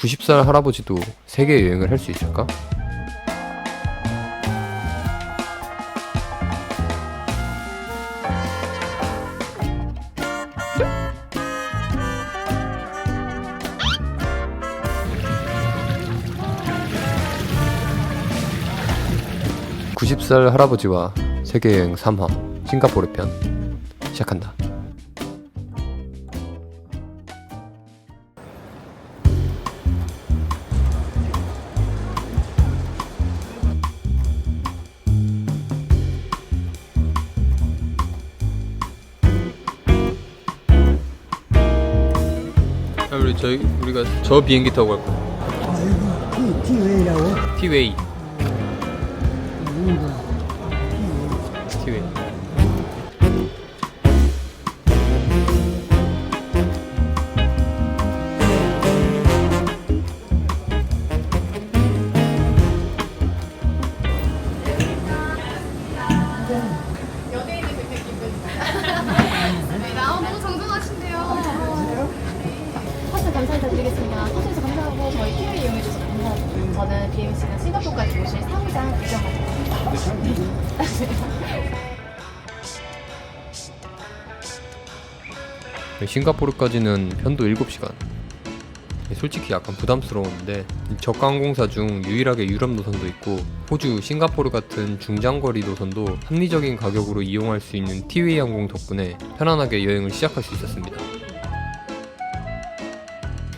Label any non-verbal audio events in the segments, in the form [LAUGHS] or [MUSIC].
90살 할아버지도 세계 여행을 할 수 있을까? (90살) 할아버지와 세계 여행 3화 싱가포르 편 시작한다. 우리 저희 우리가 저 비행기 타고 갈 거야. 아, 이거 티, 티웨이라고? 티웨이. 싱가포르까지는 편도 7시간. 솔직히 약간 부담스러웠는데 저가항공사 중 유일하게 유럽 노선도 있고 호주, 싱가포르 같은 중장거리 노선도 합리적인 가격으로 이용할 수 있는 티웨이 항공 덕분에 편안하게 여행을 시작할 수 있었습니다.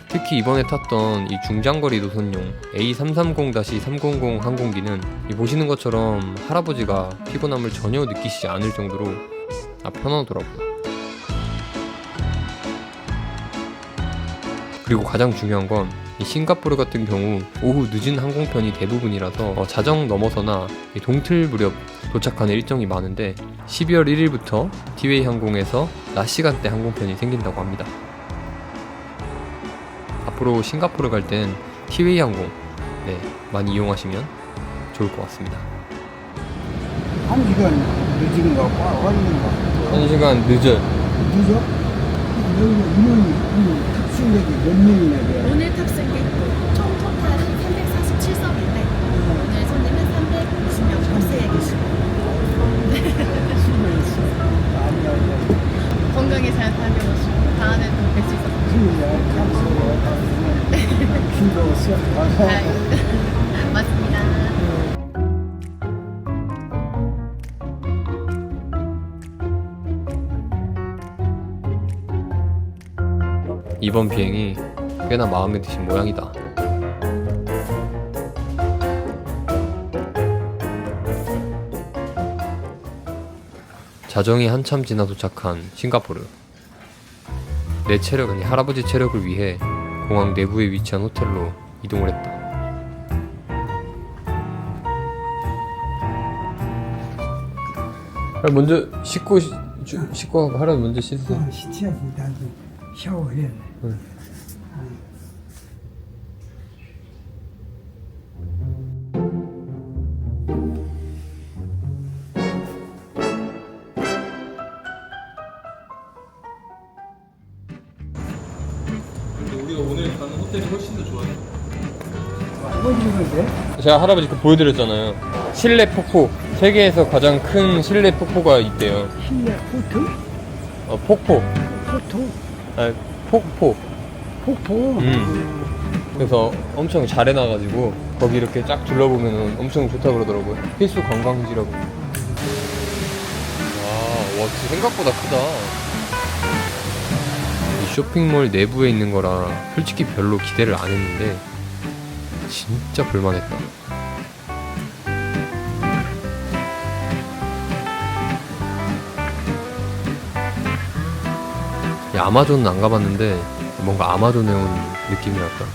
특히 이번에 탔던 이 중장거리 노선용 A330-300 항공기는 이 보시는 것처럼 할아버지가 피곤함을 전혀 느끼시지 않을 정도로 아 편하더라고요. 그리고 가장 중요한 건이 싱가포르 같은 경우 오후 늦은 항공편이 대부분이라서 어, 자정 넘어서나 이 동틀 무렵 도착하는 일정이 많은데 12월 1일부터 티웨이 항공에서 낮 시간대 항공편이 생긴다고 합니다. 앞으로 싱가포르 갈 땐 티웨이 항공 네, 많이 이용하시면 좋을 것 같습니다. 한 시간 늦은 거, 와, 왔는 거. 1시간 늦어요. 늦어? 탑승객이 몇 명이나 돼? 오늘 탑승객 총 토탈은 347석인데 오늘 손님은 320명 탑승해 계시고 [LAUGHS] 건강히 잘 다녀오시고 다음에 또 뵐 수 있어서 써. 아, [LAUGHS] 맞습니다. 이번 비행이 꽤나 마음에 드신 모양이다. 자정이 한참 지나 도착한 싱가포르. 내 체력은 이 할아버지 체력을 위해 공항 내부에 위치한 호텔로 이동을 했다. 먼저 씻고 씻고 할아버지 먼저 씻으세요. 어, 시체야지, 나도 샤워해야 돼. 우리가 오늘 가는 호텔이 훨씬 더 좋아요. 제가 할아버지 그 보여드렸잖아요. 실내 폭포. 세계에서 가장 큰 실내 폭포가 있대요. 실내 포트? 어, 폭포. 포토? 아, 폭포. 폭포? 음. 그래서 엄청 잘 해놔가지고 거기 이렇게 쫙 둘러보면 엄청 좋다 그러더라고요. 필수 관광지라고. 와, 와, 진짜 생각보다 크다. 이 쇼핑몰 내부에 있는 거라 솔직히 별로 기대를 안 했는데 진짜 볼만했다. 아마존은 안 가봤는데 뭔가 아마존에 온 느낌이랄까.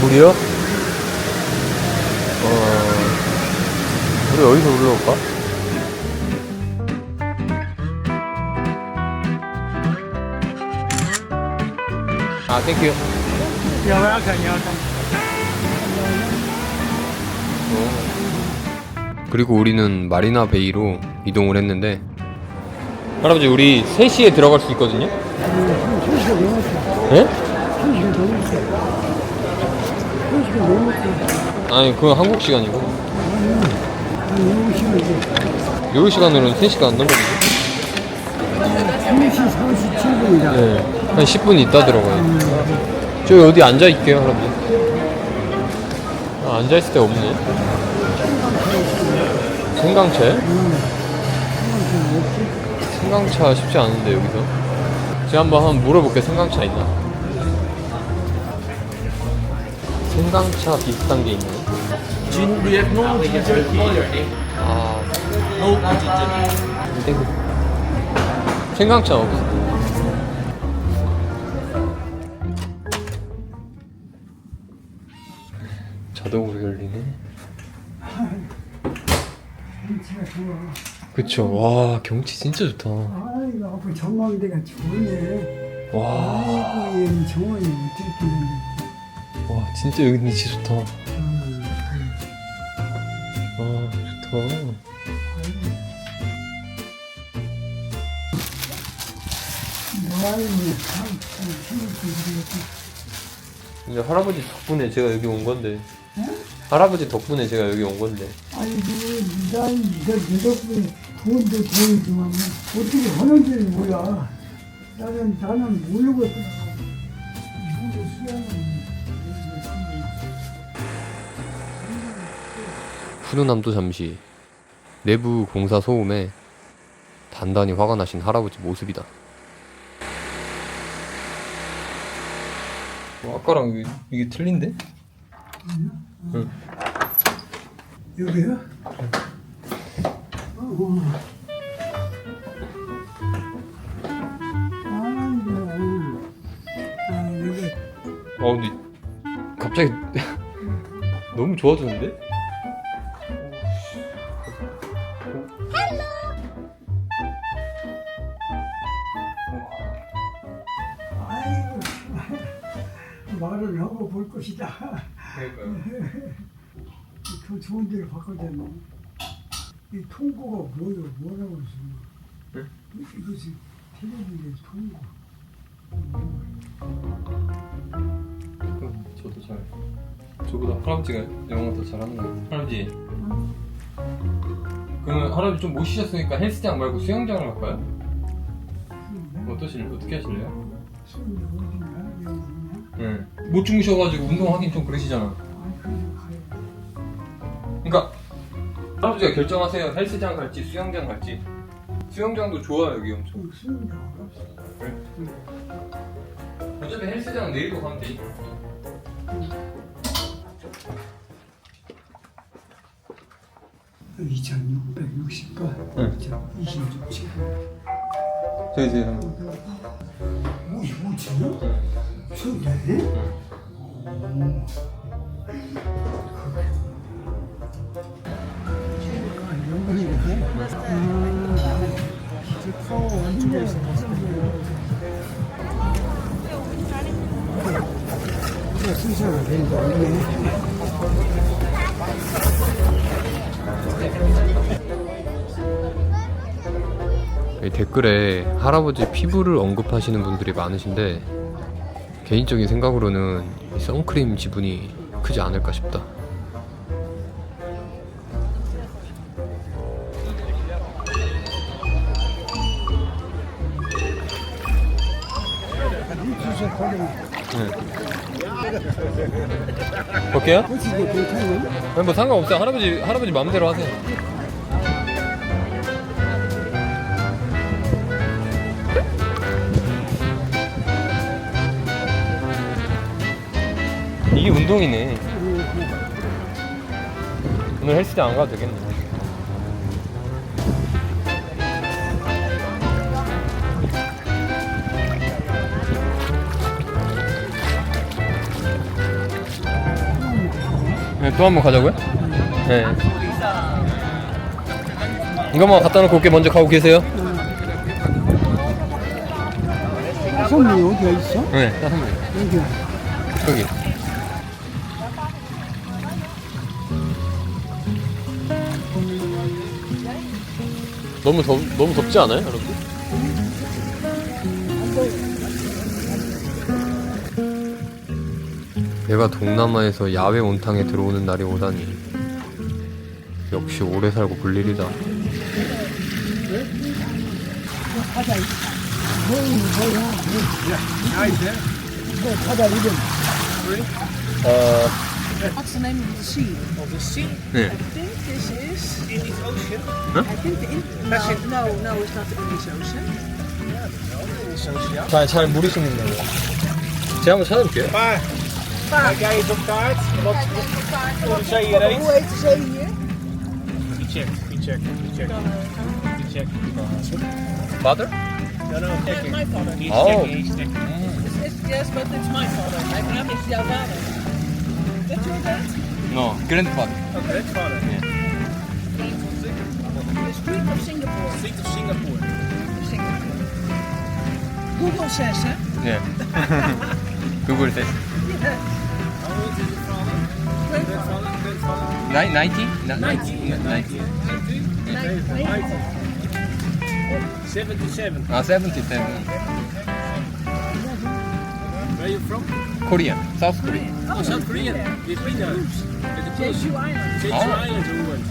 물이요? 어, 우리 어디서 올라올까? 아, 땡큐. You're welcome, you're welcome. 오. 그리고 우리는 마리나 베이로 이동을 했는데 할아버지 우리 3시에 들어갈 수 있거든요? 넘었어. 아니 그건 한국 시간이고. 요리 시간으로는 3시간 안 넘었는데 3시 47분이다. 네. 한 10분 있다 들어가요 저 어디 앉아있게요 할아버지 아, 앉아있을 데 없네 생강차요? 생강차 쉽지 않은데 여기서 제가 한번 한번 물어볼게요 생강차 있나 생강차 비슷한 게 있나요? Gin, we have no ginger tea. 아 No ginger. 생강차 없어 자동으로 열리네 경치가 좋아. 그쵸 와 경치 진짜 좋다 아이고, 앞으로 전망대가 좋네. 와, 아이고, 얘 정원이 어떻게 되는지. 와 진짜 여기 진짜 좋다 음. 와 좋다 참. 이제 할아버지 덕분에 제가 여기 온 건데 할아버지 덕분에 제가 여기 온 건데 아니, 그, 난, 너, 너 덕분에 구원도 보이지만, 어떻게 하는지를 몰라. 나는, 나는 모르고, 수양을 훈훈함도 잠시 내부 공사 소음에 단단히 화가 나신 할아버지 모습이다 어, 아까랑 이게, 이게 틀린데? 여기요? 어. 아, 근데 갑자기 [LAUGHS] 너무 좋아졌는데? 더 좋은 데를 바꿔줬네. 이 통고가 뭐요? 뭐라고 그러지? 네? 이것이 텔레비전 통고. 그럼 저도 잘 저보다 할아버지가 영어 더 잘하는 것 같아요 할아버지 그러면 할아버지 좀 못 쉬셨으니까 헬스장 말고 수영장을 갈까요? 어떠실 어떻게 하실래요? 손이 어딘가? 여기 있냐? 네. 못 주무셔가지고 운동하긴 좀 그러시잖아 아, 그래, 가요. 그러니까 할아버지가 결정하세요 헬스장 갈지 수영장 갈지 수영장도 좋아 여기 엄청 그 수영장. 그래? 어차피 헬스장 내일도 가면 되니까 2,660번. 응. 26층. 저희 저희 오, 이거 진짜? 오. 댓글에 할아버지 피부를 언급하시는 분들이 많으신데 개인적인 생각으로는 이 선크림 지분이 크지 않을까 싶다. 어찌게 괜찮아? 뭐 상관없어요. 할아버지 할아버지 마음대로 하세요. 이게 운동이네. 오늘 헬스장 안 가도 되겠네. 네, 또 한 번 가자고요? 네. 이거만 갖다 놓고 올게 먼저 가고 계세요? 선물 어디가 있어? 네, 한 번. 여기. 저기. 너무 덥 너무 덥지 않아요, 여러분? 내가 동남아에서 야외 온탕에 들어오는 날이 오다니 역시 오래 살고 볼 일이다. 어, What's the name of the sea? Of the sea? 네. I think this is. Indian Ocean? I think the in- no, no, no, it's not the Indian Ocean. Indisch Oceaan. 잘, 잘 모르시는 거예요. 제가 한번 찾아볼게요. Kijk jij eens op kaart? Wat, is hoe heet de zee hier? Gecheckt, gecheckt, gecheckt, Vader? No, no, He's oh. checking, he's checking. Yes, but it's my father. I brother is jouw vader. Is that your dad? No, grandfather. Okay, grandfather. Yeah. Street of Singapore. Street of Singapore. Singapore. Google says, hè? Yeah. [LAUGHS] Google says. [LAUGHS] Yeah. 나이 나이티? 나, 90. 나이티. 90. 90. 77. 아, 77. Where are you from? 코리아. 사우스 코리아. Oh, South Korea. We've been there. Jeju Island. Jeju Oh. Island we went.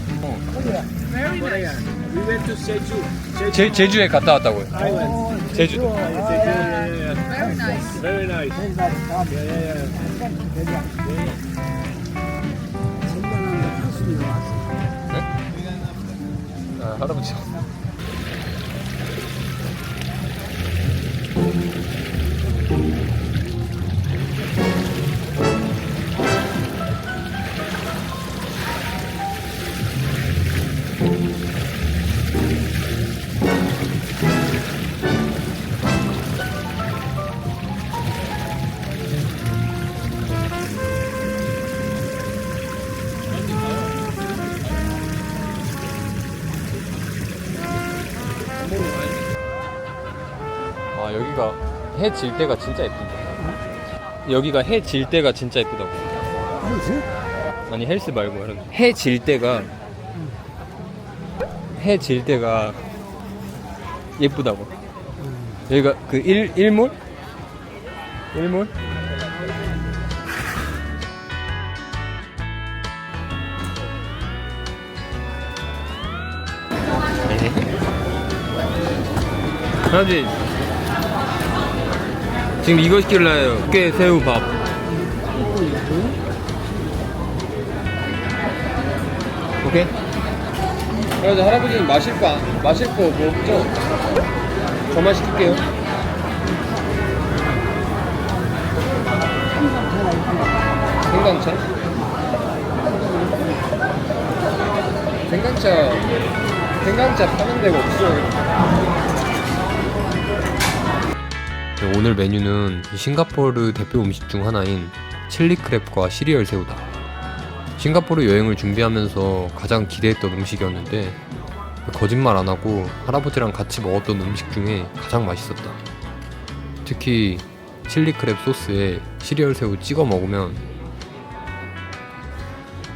Very Korea. nice. We went to Jeju. Jeju 제, 제주에 갔다 왔다고요. Island. 제주. Yeah, yeah, yeah, yeah. Very nice. Very nice. Yeah, yeah, yeah. 아, 할아 해 질 때가 진짜 예쁜다. 여기가 해 질 때가 진짜 예쁘다고. 아니 헬스 말고 해 질 때가 해 질 때가 예쁘다고. 여기가 그 일, 일몰? 일몰? 할아버지 지금 이거 시킬래요? 깨 새우 밥. 오케이. 그래도 할아버지는 마실 거 안- 마실 거뭐 없죠? 저만 시킬게요. 생강차? 생강차 생강차 파는 데가 없어 네, 오늘 메뉴는 싱가포르 대표 음식 중 하나인 칠리 크랩과 시리얼 새우다. 싱가포르 여행을 준비하면서 가장 기대했던 음식이었는데 거짓말 안 하고 할아버지랑 같이 먹었던 음식 중에 가장 맛있었다. 특히 칠리 크랩 소스에 시리얼 새우 찍어 먹으면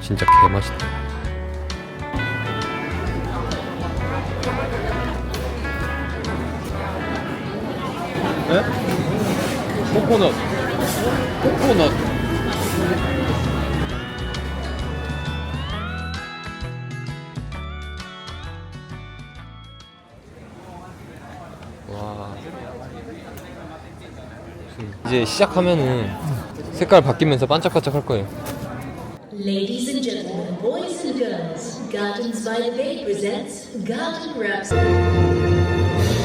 진짜 개맛있다. 에? 코코넛 코코넛 와 이제 시작하면은 색깔 바뀌면서 반짝반짝 할 거예요 Ladies and gentlemen, boys and girls, Gardens by the Bay presents Garden Rhapsody.